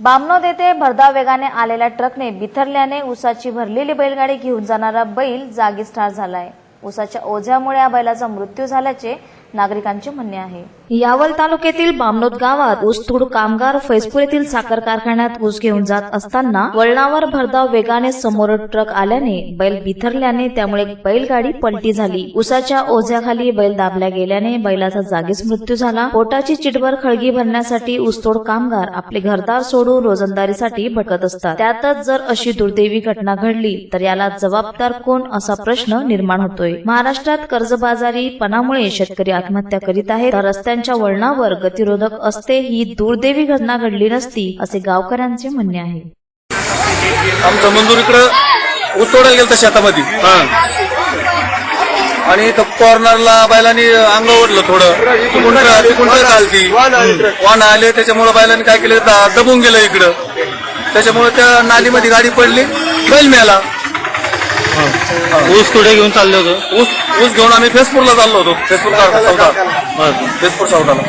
बामनोद येथे भरधाव वेगाने आलेल्या ट्रकने बिथरल्याने उसाची भरलेली बैलगाडी घेऊन जाणारा बैल जागीच ठार झालाय. उसाच्या ओझ्यामुळे या बैलाचा मृत्यू झाल्याचे नागरिकांचे म्हणणे आहे. यावल तालुक्यातील बामनोद गावात ऊसतोड कामगार फैजपूर येथील साखर कारखान्यात ऊस घेऊन जात असताना वळणावर भरधाव वेगाने समोर ट्रक आल्याने बैल बिथरल्याने त्यामुळे बैलगाडी पलटी झाली. उसाच्या ओझ्याखाली बैल दाबल्या गेल्याने बैलाचा जागीच मृत्यू झाला. पोटाची चिटभर खळगी भरण्यासाठी ऊसतोड कामगार आपले घरदार सोडून रोजंदारीसाठी भटकत असतात. त्यातच जर अशी दुर्दैवी घटना घडली तर याला जबाबदार कोण असा प्रश्न निर्माण होतोय. महाराष्ट्रात कर्जबाजारीपणामुळे शेतकरी आत्महत्या करीत आहेत तर रस्त्यांच्या वळणावर गतिरोधक असते ही दुर्दैवी घटना घडली नसती असे गावकऱ्यांचे म्हणणे आहे. आमचं मंजूर इकडं उतोडायला गेलं शेतामध्ये. आणि इथं कॉर्नरला बैलांनी अंग ओढलं थोडं. आलती वाहन आले त्याच्यामुळे बैलांनी काय केलं? दबून गेलं इकडं. त्याच्यामुळे त्या नालीमध्ये गाडी पडली. बैल मिळाला ऊस कुठे घेऊन चालले होतो? ऊस ऊस घेऊन आम्ही फेसपूरला चाललो होतो. फेसपूर सौदा फेसपूर सौदाला